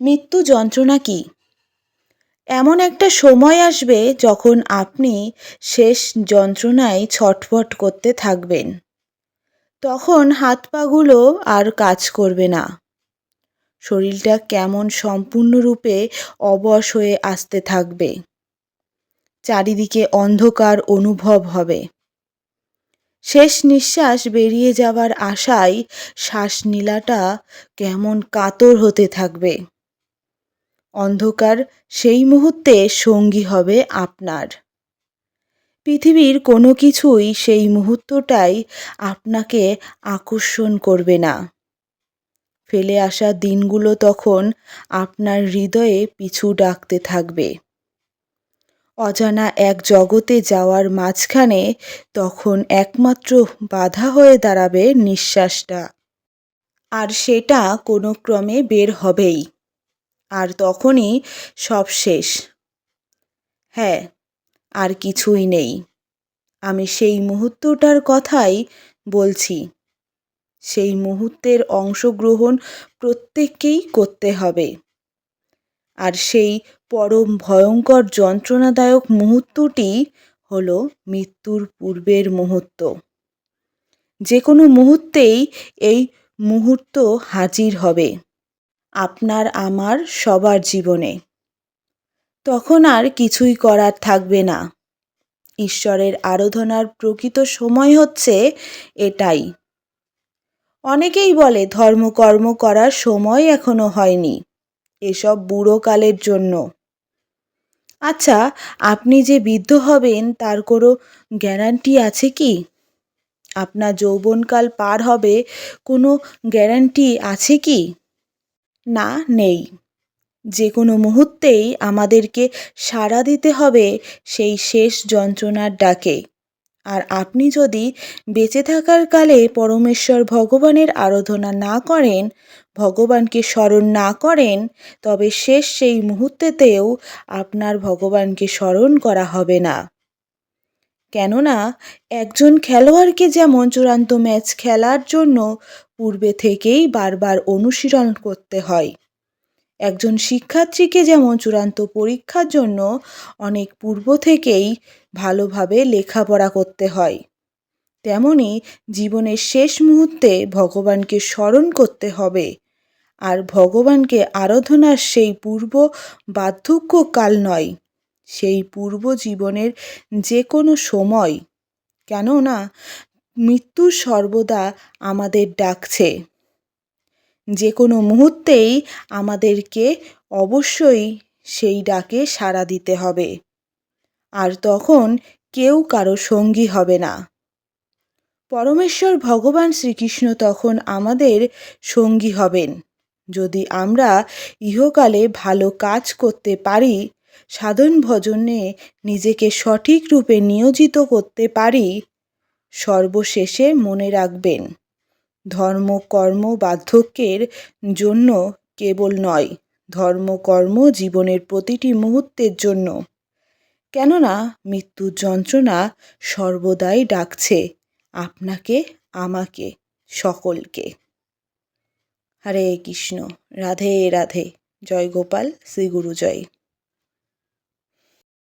মৃত্যু যন্ত্রণা কি? এমন একটা সময় আসবে যখন আপনি শেষ যন্ত্রণায় ছটফট করতে থাকবেন। তখন হাত পাগুলো আর কাজ করবে না। শরীরটা কেমন সম্পূর্ণরূপে অবশ হয়ে আসতে থাকবে। চারিদিকে অন্ধকার অনুভব হবে। শেষ নিঃশ্বাস বেরিয়ে যাওয়ার আশায় শ্বাস নীলাটা কেমন কাতর হতে থাকবে। অন্ধকার, সেই মুহূর্তে সঙ্গী হবে আপনার। পৃথিবীর কোনো কিছুই সেই মুহূর্তটাই আপনাকে আকর্ষণ করবে না। ফেলে আসা দিনগুলো তখন আপনার হৃদয়ে পিছু ডাকতে থাকবে। অজানা এক জগতে যাওয়ার মাঝখানে তখন একমাত্র বাধা হয়ে দাঁড়াবে নিঃশ্বাসটা। আর সেটা কোনো ক্রমে বের হবেই। আর তখনই সব শেষ। হ্যাঁ আর কিছুই নেই। আমি সেই মুহূর্তটার কথাই বলছি। সেই মুহূর্তের অংশগ্রহণ প্রত্যেককেই করতে হবে। আর সেই পরম ভয়ঙ্কর যন্ত্রণাদায়ক মুহূর্তটি হলো মৃত্যুর পূর্বের মুহূর্ত। যে কোনো মুহূর্তেই এই মুহূর্ত হাজির হবে। আপনার আমার সবার জীবনে। তখন আর কিছুই করার থাকবে না। ঈশ্বরের আরাধনার প্রকৃত সময় হচ্ছে এটাই। অনেকেই বলে ধর্মকর্ম করার সময় এখনও হয়নি, এসব বুড়ো কালের জন্য। আচ্ছা আপনি যে বৃদ্ধ হবেন, তার কোনো গ্যারান্টি আছে কি? আপনার যৌবনকাল পার হবে, কোনো গ্যারান্টি আছে কি? না নেই। যে কোনো মুহূর্তেই আমাদেরকে সাড়া দিতে হবে সেই শেষ যন্ত্রণার ডাকে। আর আপনি যদি বেঁচে থাকার কালে পরমেশ্বর ভগবানের আরাধনা না করেন, ভগবানকে স্মরণ না করেন, তবে শেষ সেই মুহূর্তেতেও আপনার ভগবানকে স্মরণ করা হবে না। কেননা, একজন খেলোয়াড়কে যেমন চূড়ান্ত ম্যাচ খেলার জন্য পূর্বে থেকেই বারবার অনুশীলন করতে হয়। একজন শিক্ষার্থীকে যেমন চূড়ান্ত পরীক্ষার জন্য অনেক পূর্ব থেকেই ভালোভাবে লেখাপড়া করতে হয়, তেমনি জীবনের শেষ মুহূর্তে ভগবানকে স্মরণ করতে হবে আর ভগবানকে আরাধনার সেই পূর্ব বার্ধক্যকাল নয়, সেই পূর্ব জীবনের যে কোনো সময়। কেননা মৃত্যু সর্বদা আমাদের ডাকছে। যে কোনো মুহূর্তেই আমাদেরকে অবশ্যই সেই ডাকে সাড়া দিতে হবে। আর তখন কেউ কারও সঙ্গী হবে না। পরমেশ্বর ভগবান শ্রীকৃষ্ণ তখন আমাদের সঙ্গী হবেন। যদি আমরা ইহকালে ভালো কাজ করতে পারি, সাধন ভজনে নিজেকে সঠিক রূপে নিয়োজিত করতে পারি সর্বশেষে মনে রাখবেন ধর্ম কর্ম বার্ধক্যের জন্য কেবল নয় ধর্ম কর্ম জীবনের প্রতিটি মুহূর্তের জন্য। কেননা মৃত্যুর যন্ত্রণা সর্বদাই ডাকছে আপনাকে, আমাকে, সকলকে। হরে কৃষ্ণ, রাধে রাধে, জয় গোপাল, শ্রী জয়